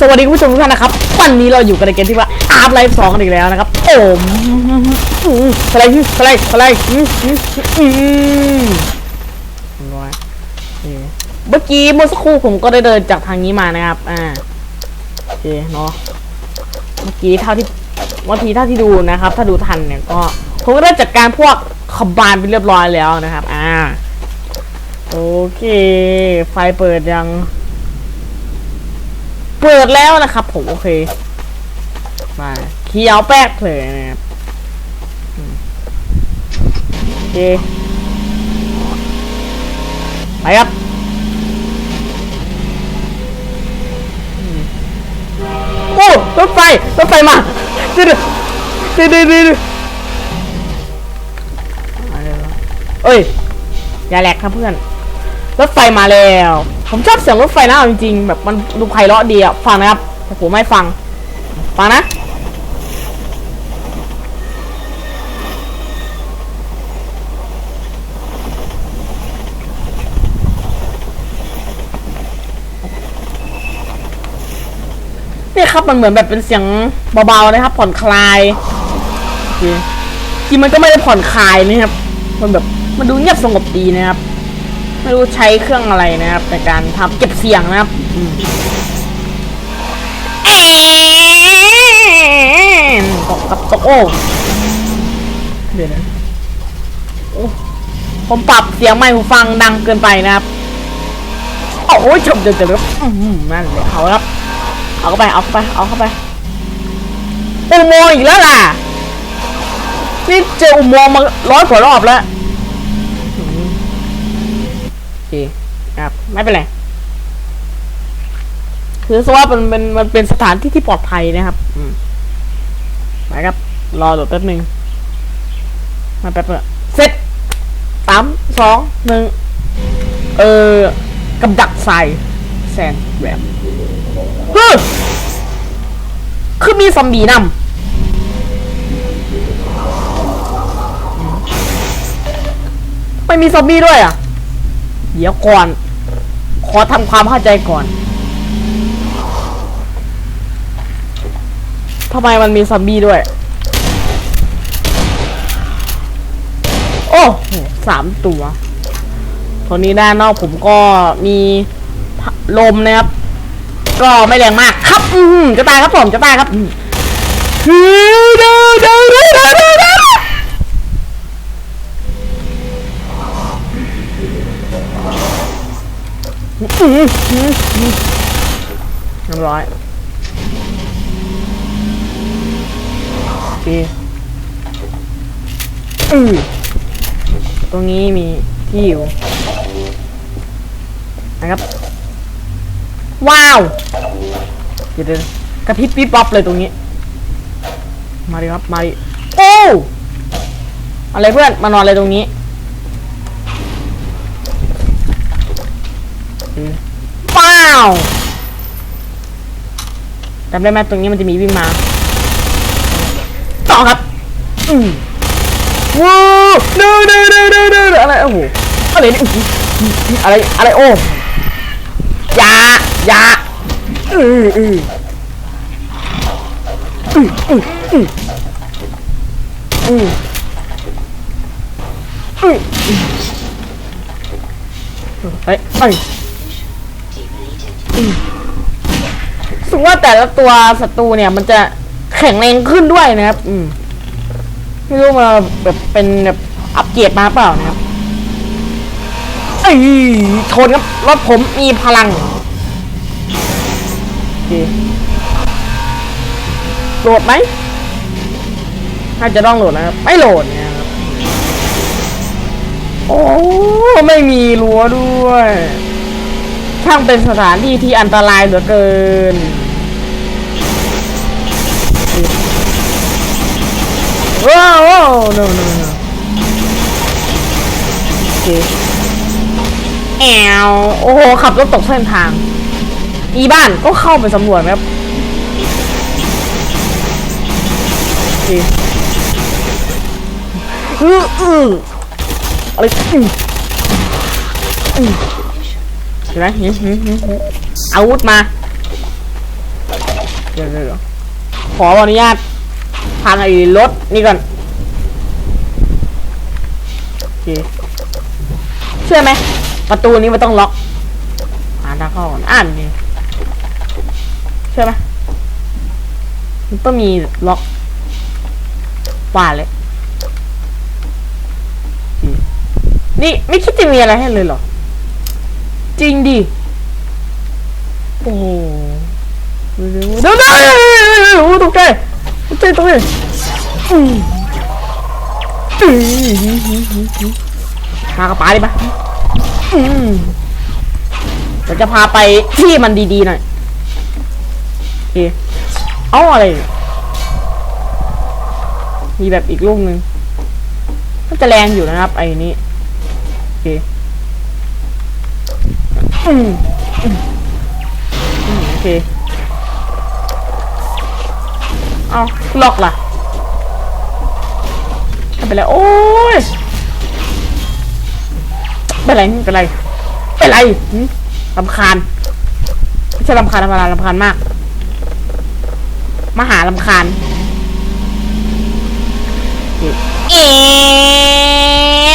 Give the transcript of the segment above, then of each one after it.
สวัสดีคุณผู้ชมทุกท่านนะครับ วันนี้เราอยู่กันในเกมที่ว่าอาร์ไลฟ์สองกันอีกแล้วนะครับโอ้มสไลด์สไลด์สไลด์อืมอืมอืมร้อยนี่เมื่อกี้เมื่อสักครู่ผมก็ได้เดินจากทางนี้มานะครับ อ่าโอเคเนาะเมื่อกี้เท่าที่เมื่อกี้เท่าที่ดูนะครับ ถ้าดูทันเนี่ยก็ผมก็ได้จัดการพวกขบานไปเรียบร้อยแล้วนะครับ อ่า โอเค ไฟเปิดยัง เปิดแล้วนะครับผมโอเค มาเขียวแป๊กเลยนะครับโอเคไปครับโอ้รถไฟรถไฟมาดื้อดื้อดื้อดื้อดื้อมาเร็วเอ้ย อย่าแหลกครับเพื่อน รถไฟมาแล้ว ผมชอบเสียงรถไฟนะจริงๆแบบมันดูไพเราะดีอะฟังนะครับแต่ผมไม่ฟัง ฟังนะนี่ครับมันเหมือนแบบเป็นเสียงเบาๆนะครับ ผ่อนคลายจริงมันก็ไม่ได้ผ่อนคลายนะครับ มันแบบมันดูเงียบสงบดีนะครับ ไม่รู้ใช้เครื่องอะไรนะครับในการทำเก็บเสียงนะครับอืมแอนตกกับตกโอ้เดี๋ยวนะโอ้ผมปรับเสียงไมค์หูฟังดังเกินไปนะครับโอ้ยจบเดี๋ยวเดี๋ยวมนั่นเลยเอาครับเอาเข้าไปเอาเข้าไปเอาเข้าไปอุโมงอีกแล้วล่ะนี่เจออุโมงมาร้อยกว่ารอบแล้ว เคครับไม่เป็นไรคือสว่ามันเป็นมันเป็นสถานที่ที่ปลอดภัยนะครับ อืมไปครับ รอโหลดแป๊บหนึ่งมาแป๊บเดียวเสร็จสามสองหนึ่งเออกับดักใส่แซนแบบฮึคือมีซอมบี้นำไม่มีซอมบี้ด้วยอะ เดี๋ยวก่อน ขอทำความเข้าใจก่อนทำไมมันมีซอมบี้ด้วย โอ้โหสามตัวตัวนี้ด้านนอกผมก็มีลมนะครับ ก็ไม่แรงมากครับ จะตายครับผม จะตายครับอืมฮือเด้อเด้อเด้อ เด้อเด้อเด้อเรียบร้อยโอเคอือตรงนี้มีที่อยู่นะครับ ว้าวเดี๋ยวเดี๋ยวกระพริบปิ๊บป๊อปเลยตรงนี้ มาดิครับ มาดิโอ้อะไรเพื่อนมานอนอะไรตรงนี้ ว้าวจำได้ไหมตรงนี้มันจะมีวิ่งมาต่อครับอืมว้าวเด้อเด้อเด้อเด้อเด้ออะไรโอ้โหอะไรเนี่ยอื้อหืออะไรอะไรโอ้อยาอยาอืออืออืออืออืออืออือเฮ้ยเฮ้ยอือรู้ สึกว่าแต่ละตัวศัตรูเนี่ย มันจะแข็งแรงขึ้นด้วยนะครับ อืมไม่รู้มาแบบเป็นแบบอัปเกรดมาเปล่านะครับเอ้ยชนครับรถผมมีพลังโอเคโหลดไหมน่าจะต้องโหลดนะครับ ไม่โหลดนะครับ โอ้ ไม่มีรั้วด้วย ช่างเป็นสถานที่ที่อันตรายเหลือเกิน ว้าวว้าว no no no โอเคแอวโอ้โห ขับรถตกเส้นทาง อีบ้านก็เข้าไปสำรวจครับโอเคอืออืออะไรอืออือ ไหมอาวุธมาเดี๋ยวเดี๋ยวขออนุญาตพังไอ้รถนี่ก่อนโอเคเชื่อไหมประตูนี้มันต้องล็อกอ่านทางเข้าก่อนอ่านนี่เชื่อไหมมันต้องมีล็อกว่าเลยนี่ไม่คิดจะมีอะไรให้เลยเหรอ จริงดิ โอ้โหเดี๋ยวเดี๋ยวเดี๋ยวโอ้ตกใจตกใจตกใจอืมอืมมากระป๋าดิปะอืมเดี๋ยวจะพาไปที่มันดีๆหน่อยโอเคเอาอะไรเนี่ยมีแบบอีกลูกหนึ่งก็จะแรงอยู่นะครับไอ้นี้โอเค อืมโอเคเอาล็อกล่ะไม่เป็นไรโอ้ยเป็นไรเป็นไรเป็นไรลำคาญไม่ใช่ลำคาญธรรมดาลำคาญมาก มหาลำคาญเอ็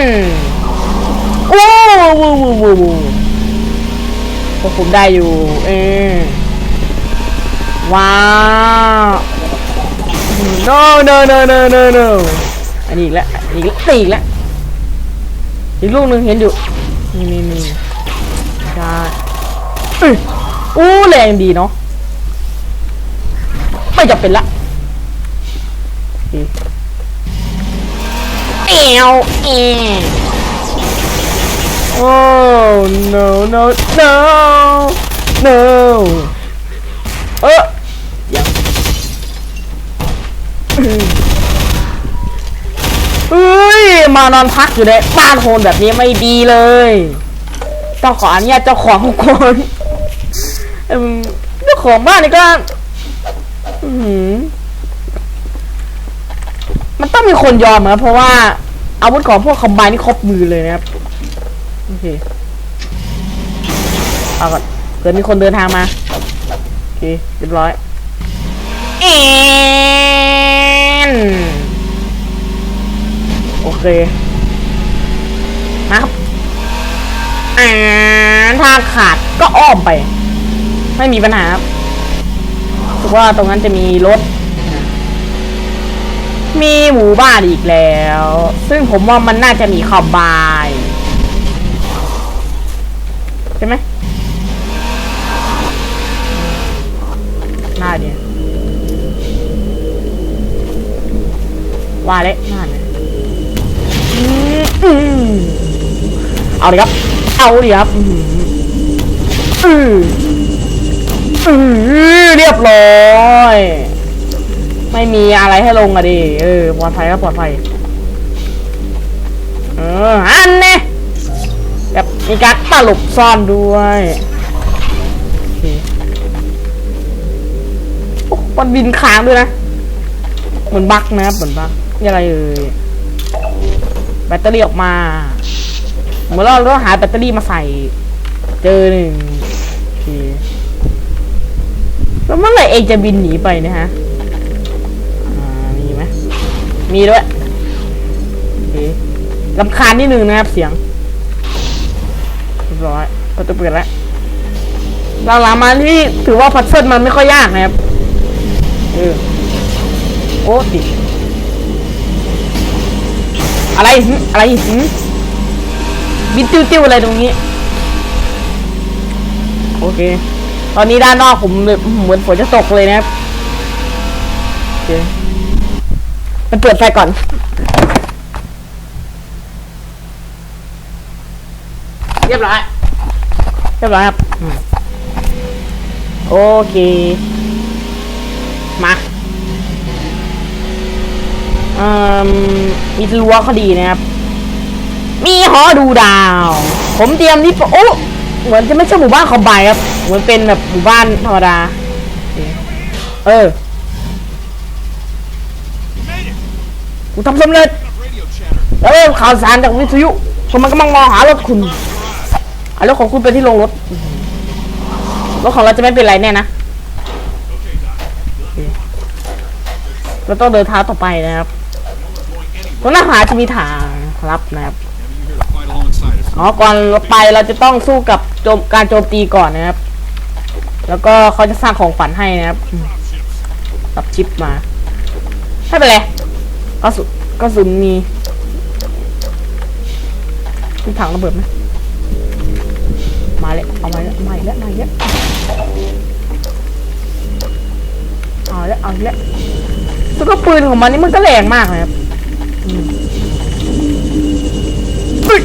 นโอ้โหโอ้โหโอ้โห ควบคุมได้อยู่ เออว้าว no no no no no no อันนี้อีกแล้วอันนี้อีกแล้วตีอีกแล้วอีกลูกหนึ่งเห็นอยู่นี่นี่นี่ใช่เอ้ยอู้แรงดีเนาะไม่จะเป็นละโอเคเอวเอ Oh no no no no เออยังเฮ้ย มานอนพักอยู่ในบ้านโฮนแบบนี้ไม่ดีเลยต้องขออนุญาตเจ้าของก่อนเอิ่มเจ้าของบ้านนี่ก็มันต้องมีคนยอมนะเพราะว่าอาวุธของพวกคอมไบนี่ครบมือเลยนะครับ โอเคเอาก่อนเกิดมีคนเดินทางมา โอเค เรียบร้อยแอนโอเคมาครับอ่านทางขาดก็อ้อมไป ไม่มีปัญหาครับรู้สึกว่าตรงนั้นจะมีรถ มีหมู่บ้านอีกแล้ว ซึ่งผมว่ามันน่าจะมีคอมไบน์ ใช่ไหมหน้าเนี่ยว่าเละหน้าเนี่ยอืมอืมเอาดิครับ เอาดิครับอืมอือเรียบร้อย ไม่มีอะไรให้ลงอะดิ เออ ปลอดภัยครับปลอดภัย เออ อันเนี่ย แบบมีการตลบซ่อนด้วยโอ้มันบินค้างด้วยนะ เหมือนบั๊กนะครับเหมือนบักนี่อะไรเอ่ยแบตเตอรี่ออกมาเหมือนเราต้องหาแบตเตอรี่มาใส่ เจอหนึ่งโอเคแล้วเมื่อไหร่เองจะบินหนีไปเนะฮะมีไหมมีด้วยโอเคลำคาญนิดนึงนะครับเสียง บร้อยประตูเปิดแล้วหลังๆมาที่ถือว่าพัซเซิลมันไม่ค่อยยากนะครับเออโอ้ติดอะไรอะไรหึบินติ้วๆอะไรตรงนี้ โอเค ตอนนี้ด้านนอกผมเหมือนฝนจะตกเลยนะครับโอเคมันเปิดไฟก่อน รียบร้อย เรียบร้อยครับอืมโอเค มาเอ่อมีรั้วเขาดีนะครับ มีหอดูดาว ผมเตรียมนี่โอ้เหมือนจะไม่ใช่หมู่บ้านคอมไบครับ เหมือนเป็นแบบหมู่บ้านธรรมดา เออ กูทำสำเร็จแล้วเริ่มข่าวสารจากวิทยุผมมันกำลังมองหารถคุณเอารถของคุณไปที่โรงรถรถของเราจะไม่เป็นไรแน่นะเราต้องเดินเท้าต่อไปนะครับตรงหน้าผาจะมีทางลับนะครับอ๋อก่อนไปเราจะต้องสู้กับโจมการโจมตีก่อนนะครับ แล้วก็เขาจะสร้างของฝันให้นะครับอืมรับชิปมาไม่เป็นไรกระสุนกระสุนมีมีถังระเบิดไหม มาเลยเอามาแล้วมาอีกแล้วมาอีกแล้วเอาแล้วเอาแล้วแล้วก็ปืนของมันนี่มันก็แรงมากเลยครับอืมอุ๊ย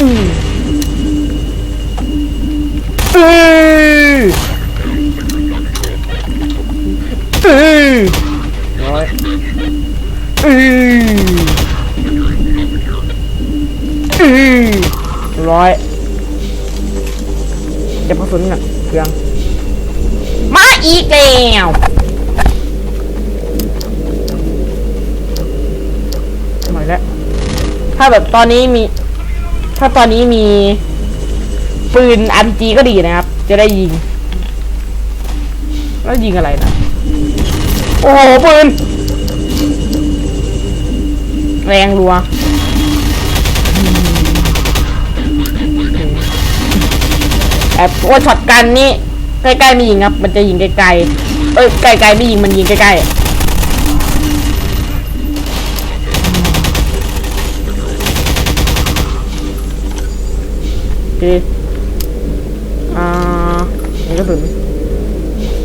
อืมอืออือร้อยอืออือร้อย ก็บกระสุนก่อนเพียงมาอีกแล้วหน่อยแล้วถ้าแบบตอนนี้มี ถ้าตอนนี้มี ปืน RPG ก็ดีนะครับ จะได้ยิง แล้วยิงอะไรนะ โอ้โห ปืน แรงรัว แต่ว่าช็อตกันนี่ใกล้ๆไม่ยิงครับ มันจะยิงไกลๆเอ้ยไกลๆไม่ยิงมันยิงใกล้ๆโอเคอ่านี่ก็ถึง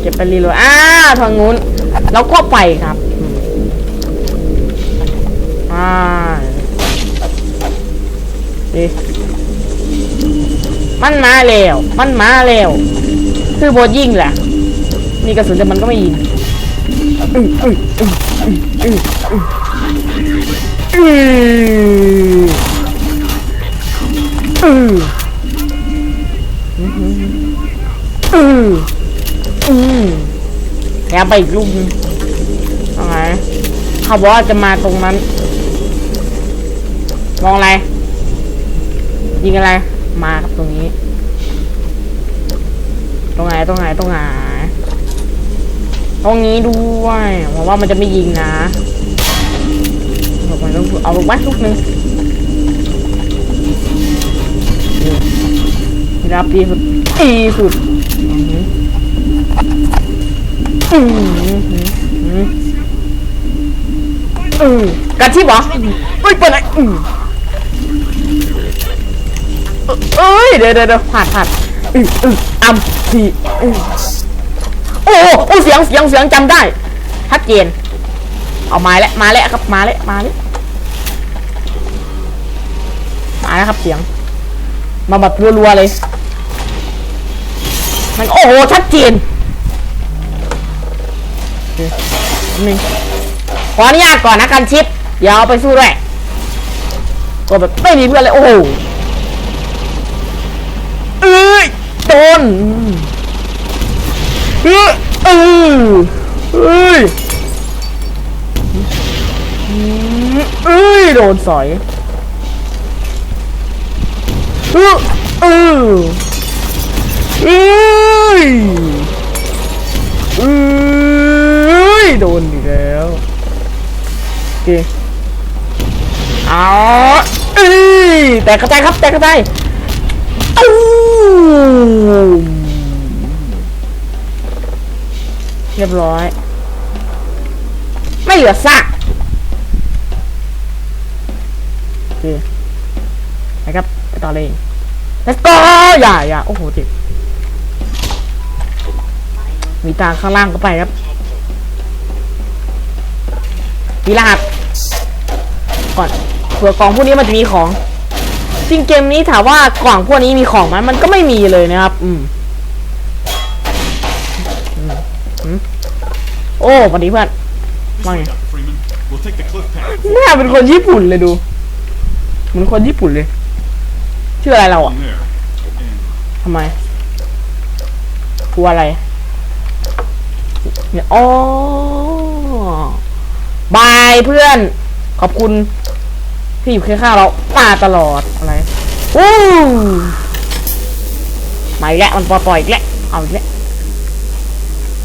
เก็บไปรีโหลดอ่าทางนู้นแล้วก็ไปครับอ่าดี มันมาแล้ว มันมาแล้ว คือบทยิงแหละมีกระสุนแต่มันก็ไม่ยิงอืออืออืออืออืออืออืออือแล้วไปอีกลูกนึงเอาไงเขาบอกว่าจะมาตรงนั้น มองอะไร ยิงอะไร มาครับตรงนี้ ตรงไหนตรงไหนตรงไหนตรงนี้ด้วยหวังว่ามันจะไม่ยิงนะเอาไปลูกเอาลูกไว้ลูกหนึงนี่รับดีสุดดีสุดอืมอืมอืมอืมกันที่บอเอ้ยเปิดอะไรอืม เอ้ยเดี๋ยวเดี๋ยวผ่านผ่านอืมอืมอัมทีโอ้โหโอ้เสียงเสียงเสียงจำได้ชัดเจนเอามาแล้วมาแล้วครับมาแล้วมาแล้วมาแล้วครับเสียง มาแบบรัวๆเลยมันโอ้โหชัดเจนนึ่งขออนุญาตก่อนนะกันชิปเดี๋ยวเอาไปสู้ด้วยก็แบบไม่มีเพื่อนเลยโอ้โห นเอ้ยเอ้ยเอ้ยเอ้ยโดนสอยเออเออเอ้ยเอ้ยโดนอีกแล้วโอเคเอาเอ้ยแตกกระจายครับแตกกระจาย อู้เรียบร้อย ไม่เหลือซากโอเคนะครับไปต่อเลย let's go อย่าอย่าโอ้โหเจ็บมีทาข้างล่างก็ไปครับมีรหัสก่อนเผื่อกล่องพวกนี้มันจะมีของ จริงเกมนี้ถามว่ากล่องพวกนี้มีของไหมมันก็ไม่มีเลยนะครับ อืมโอ้วัสดีเพื่อนว่าไงหน้าเป็นคนญี่ปุ่นเลยดู เหมือนคนญี่ปุ่นเลย ชื่ออะไรเราอะทำไมกลัวอะไรเนี่ยอ๋อบายเพื่อน ขอบคุณ ที่อยู่เคียงข้างเรามาตลอดอะไรอู้มาอีกแล้วมันปล่อยอีกแล้วเอาอีกแล้ว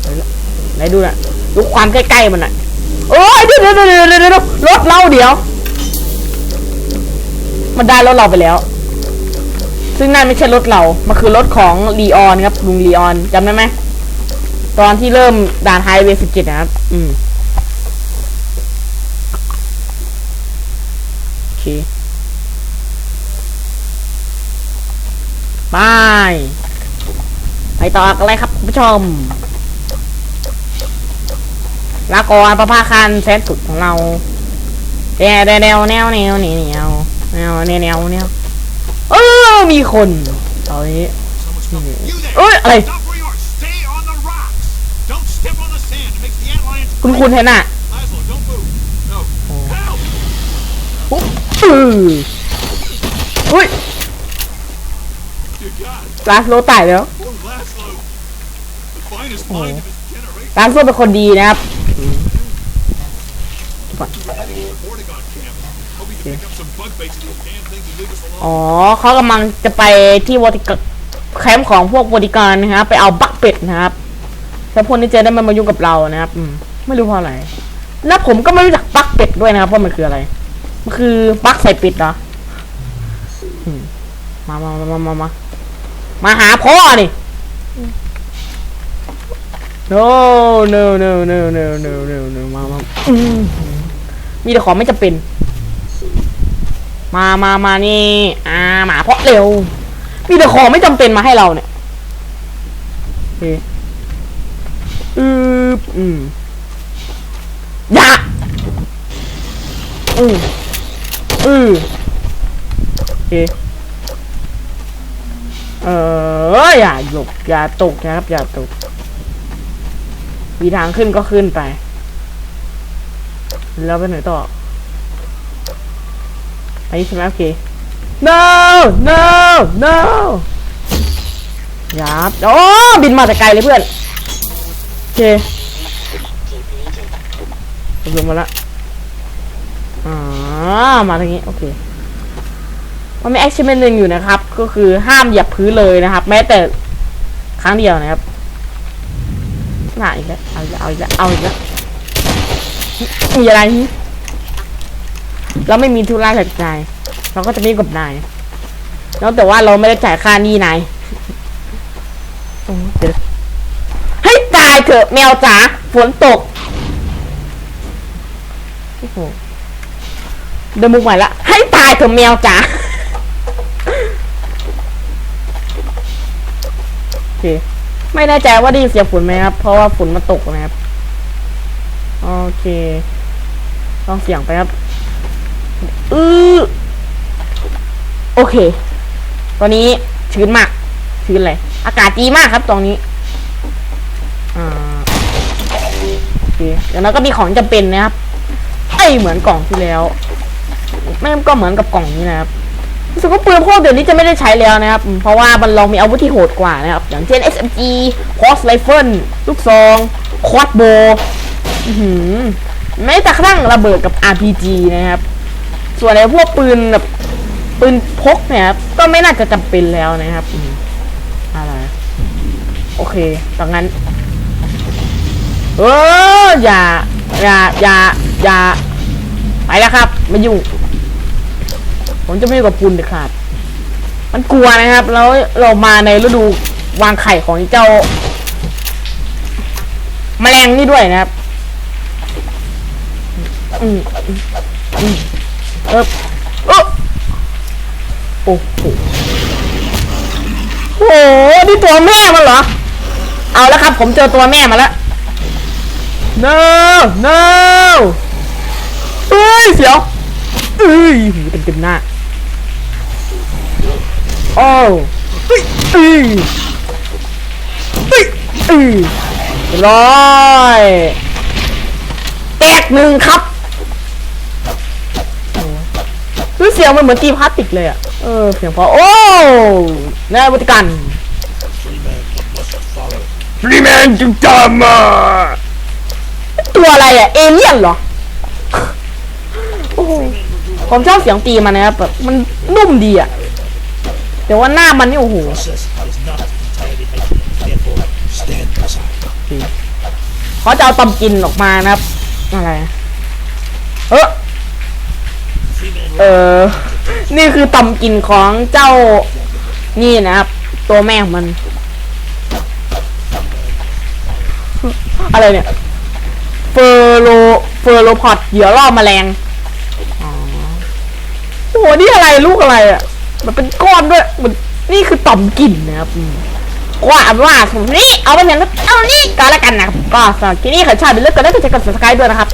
เอาอีกแล้วไหนดูน่ะดูความใกล้ๆมันน่ะโอ้ยเดี๋ยวเดี๋ยวเดี๋ยวเดี๋ยวเดี๋ยวรถเราเดี๋ยว มันได้รถเราไปแล้ว ซึ่งนั่นไม่ใช่รถเรา มันคือรถของลีออนครับลุงลีออนจำได้ไหมตอนที่เริ่มด่านไฮเวย์สิบเจ็ดนะครับ อืม เคไปไปต่อกันเลยครับคุณผู้ชมลากรประภาคันแสนสุดของเราแนวแนวแนวแนวแนวแนวแนวแนวแนวแนวแนวเออมีคนตอนนี้ Someone's coming. You there! เอ้ยอะไร Stop where you are! Stay on the rocks! Don't step on the sand! It makes the antlions คุณคุณเห็นอะ Laszlo, don't move! No. Help! ปุ๊บ อืออุ้ย Dear God! ลาสโลตายแล้ว Poor Laszlo! The finest mind of his generation! ลาสโลเป็นคนดีนะครับ Vortigaunt camp. Hope we can pick up some bug baits in these damn things and leave us alone. อ๋อเขากำลังจะไปที่วอติกแคมป์ของพวกวอติการนะครับไปเอาบักเป็ดนะครับแล้วพวกนี้จะได้ไมามายุ่งกับเรานะครับอืมไม่รู้เพราะอะไรแล้วผมก็ไม่รู้จักบักเป็ดด้วยนะครับว่ามันคืออะไร มันคือบักใส่เป็ดเหรออืมมามามามามามามาหาพ่อนี่ no no no no no no no no มามาอืมมีแต่ของไม่จำเป็น มามามานี่อ่าหมาเพาะเร็ว มีแต่ของไม่จำเป็นมาให้เราเนี่ยโอเคอืออืมอย่าอื ออือโอเคเอออย่าหลบอย่าตกนะครับ อย่าตก มีทางขึ้นก็ขึ้นไป แล้วไปไหนต่อไปใช่ไหมโอเค no no no ยับโอ้บินมาแต่ไกลเลยเพื่อน โอเคลงมาละ มาทางนี้โอเคมันมีแอคชั่นหนึ่งอยู่นะครับ ก็คือห้ามเหยียบพื้นเลยนะครับ แม้แต่ครั้งเดียวนะครับน่าอีกแล้วเอาอีกแล้วเอาอีกแล้วเอาอีกแล้วมีอะไรนี่เราไม่มีธุระกับนายเราก็จะไม่กับนายนอกแต่ว่าเราไม่ได้จ่ายค่านี้นายให้ตายเถอะแมวจ๋าฝนตกโอ้โห เดินมุกใหม่ละ ให้ตายเถอะแมวจ๋าโอเค ไม่แน่ใจว่าได้ยินเสียงฝนไหมครับ เพราะว่าฝุ่นมันตกนะครับ โอเคลองเสียงไปครับ อือโอเค ตอนนี้ชื้นมาก ชื้นเลย อากาศดีมากครับตรงนี้ อ่าโอเคเดี๋ยวก็มีของจำเป็นนะครับ ไอเหมือนกล่องที่แล้ว ไม่ก็เหมือนกับกล่องนี้นะครับรู้สึกว่าปืนพวกเดี๋ยวนี้จะไม่ได้ใช้แล้วนะครับ เพราะว่ามันลองมีอาวุธที่โหดกว่านะครับ อย่างเช่น SMG Cross Rifle ลูกซอง Quad Bow แม้แต่กระทั่งระเบิดกับ RPG นะครับ ส่วนไอ้พวกปืนแบบปืนพกเนี่ยครับก็ไม่น่าจะจำเป็นแล้วนะครับอืมอะไรโอเคดังนั้น เอออย่า อย่า อย่า อย่า ไปแล้วครับ ไม่ยุ่ง ผมจะไม่ยุ่กับปุนเด็ดขาด มันกลัวนะครับ แล้วเรามาในฤดูวางไข่ของเจ้า แมลงนี่ด้วยนะครับ อืมอืมเออเอโอ้โหโอ้โหนี่ตัวแม่มันเหรอ เอาแล้วครับ ผมเจอตัวแม่มาแล้ว no no เอ้ยเสียวเอ้ยหูเต็มเต็มหน้า โอ้เอ้ยเอ้ยเอ้ยเอ้ยเรียบร้อยแตกหนึ่งครับโอ้คือเสียงมันเหมือนตีพลาสติกเลยอะ เออเสียงพอ โอ้นายบริการฟรีแมนจึงจำมาตัวอะไรอะ เอเลี่ยนเหรอโอ้โหผมชอบเสียงตีมันนะครับแบบมันนุ่มดีอะ แต่ว่าหน้ามันนี่โอ้โหเขาจะเอาตำกินออกมานะครับ อะไรเออเออ นี่คือตำกินของเจ้า นี่นะครับ ตัวแม่ของมัน อะไรเนี่ย เฟอร์โล เฟอร์โลพอดเหยื่อล่อแมลงอ๋อโอ้โห นี่อะไรลูกอะไรอะ มันเป็นก้อนด้วยมันนี่คือต่อมกลิ่นนะครับอืมว่าเอาเป็นว่าผมนี่เอาไปเหมือนเอานี่ก็แล้วกันนะครับก็สำหรับที่นี่ขอชาติเป็นเรื่องกันได้ก็จะกด subscribe ด้วยนะครับ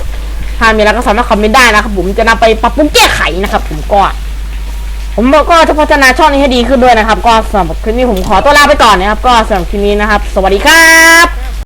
ถ้ามีอะไรก็สามารถคอมเมนต์ได้นะครับ ผมจะนำไปปรับปรุงแก้ไขนะครับ ผมก็ ผมก็จะพัฒนาช่องนี้ให้ดีขึ้นด้วยนะครับ ก็สำหรับคลิปนี้ผมขอตัวลาไปก่อนนะครับ ก็สำหรับคลิปนี้นะครับ สวัสดีครับ